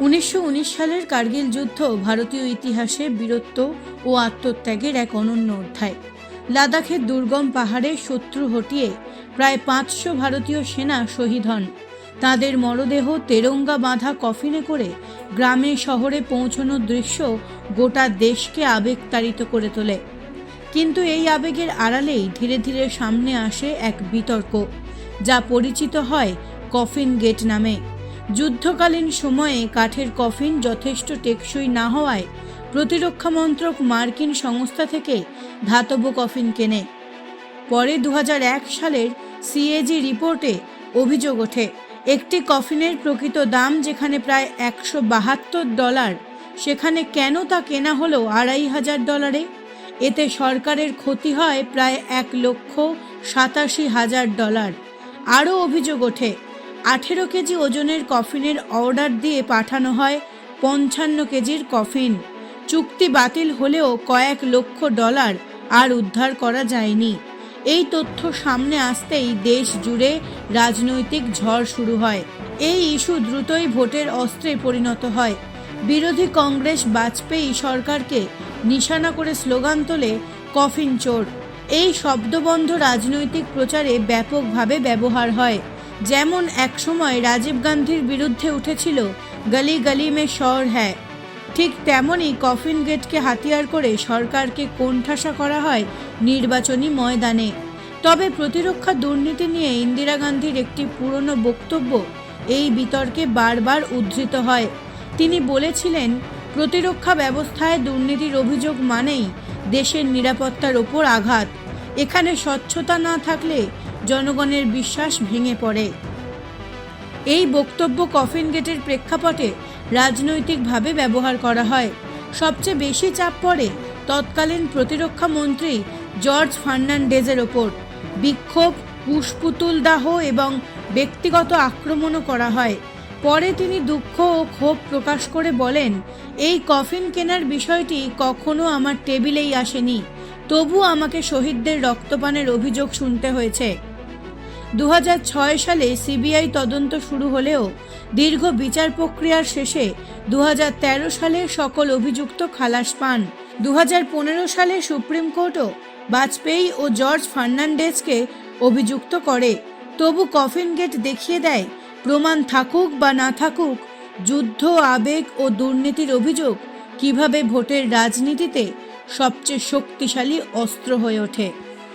উনিশশো উনিশ সালের কার্গিল যুদ্ধ ভারতীয় ইতিহাসে বীরত্ব ও আত্মত্যাগের এক অনন্য অধ্যায়। লাদাখের দুর্গম পাহাড়ে শত্রু হটিয়ে প্রায় পাঁচশো ভারতীয় সেনা শহীদ হন। তাদের মরদেহ তেরঙ্গা বাঁধা কফিনে করে গ্রামে শহরে পৌঁছানোর দৃশ্য গোটা দেশকে আবেগতাড়িত করে তোলে। কিন্তু এই আবেগের আড়ালেই ধীরে ধীরে সামনে আসে এক বিতর্ক, যা পরিচিত হয় কফিন গেট নামে। যুদ্ধকালীন সময়ে কাঠের কফিন যথেষ্ট টেকসই না হওয়ায় প্রতিরক্ষা মন্ত্রক মার্কিন সংস্থা থেকে ধাতব কফিন কেনে। পরে দু হাজার এক সালের সিএজি রিপোর্টে অভিযোগ ওঠে, একটি কফিনের প্রকৃত দাম যেখানে প্রায় একশো বাহাত্তর ডলার, সেখানে কেন তা কেনা হলো আড়াই হাজার ডলারে? এতে সরকারের ক্ষতি হয় প্রায় এক লক্ষ সাতাশি হাজার ডলার। আরও অভিযোগ ওঠে আঠেরো কেজি ওজনের কফিনের অর্ডার দিয়ে পাঠানো হয় পঞ্চান্ন কেজির কফিন। চুক্তি বাতিল হলেও কয়েক লক্ষ ডলার আর উদ্ধার করা যায়নি। এই তথ্য সামনে আসতেই দেশ জুড়ে রাজনৈতিক ঝড় শুরু হয়। এই ইস্যু দ্রুতই ভোটের অস্ত্রে পরিণত হয়। বিরোধী কংগ্রেস বাজপেয়ী সরকারকে নিশানা করে স্লোগান তোলে কফিন চোর। এই শব্দবন্ধ রাজনৈতিক প্রচারে ব্যাপকভাবে ব্যবহার হয়। যেমন একসময় রাজীব গান্ধীর বিরুদ্ধে উঠেছিল গলি গলি মে শহর হ্যায়। ঠিক তেমনই কফিন গেটকে হাতিয়ার করে সরকারকে কোণঠাসা করা হয় নির্বাচনী ময়দানে। তবে প্রতিরক্ষা দুর্নীতি নিয়ে ইন্দিরা গান্ধীর একটি পুরনো বক্তব্য এই বিতর্কে বারবার উদ্ধৃত হয়। তিনি বলেছিলেন, প্রতিরক্ষা ব্যবস্থায় দুর্নীতির অভিযোগ মানেই দেশের নিরাপত্তার ওপর আঘাত। এখানে স্বচ্ছতা না থাকলে জনগণের বিশ্বাস ভেঙে পড়ে। এই বক্তব্য কফিন গেটের প্রেক্ষাপটে রাজনৈতিকভাবে ব্যবহার করা হয়। সবচেয়ে বেশি চাপ পড়ে তৎকালীন প্রতিরক্ষা মন্ত্রী জর্জ ফার্নান্ডেজের ওপর। বিক্ষোভ পুষ্পুতুল দাহ এবং ব্যক্তিগত আক্রমণও করা হয়। পরে তিনি দুঃখ ও ক্ষোভ প্রকাশ করে বলেন, এই কফিন কেনার বিষয়টি কখনো আমার টেবিলেই আসেনি। তবু আমাকে শহীদদের রক্তপানের অভিযোগ শুনতে হয়েছে। দু হাজার ছয় সালে সিবিআই তদন্ত শুরু হলেও দীর্ঘ বিচার প্রক্রিয়ার শেষে দু হাজার তেরো সালে সকল অভিযুক্ত খালাস পান। দু হাজার পনেরো সালে সুপ্রিম কোর্টও বাজপেয়ী ও জর্জ ফার্নান্ডেজকে অভিযুক্ত করে। তবু কফিন গেট দেখিয়ে দেয়, প্রমাণ থাকুক বা না থাকুক, যুদ্ধ, আবেগ ও দুর্নীতির অভিযোগ কীভাবে ভোটের রাজনীতিতে সবচেয়ে শক্তিশালী অস্ত্র হয়ে ওঠে।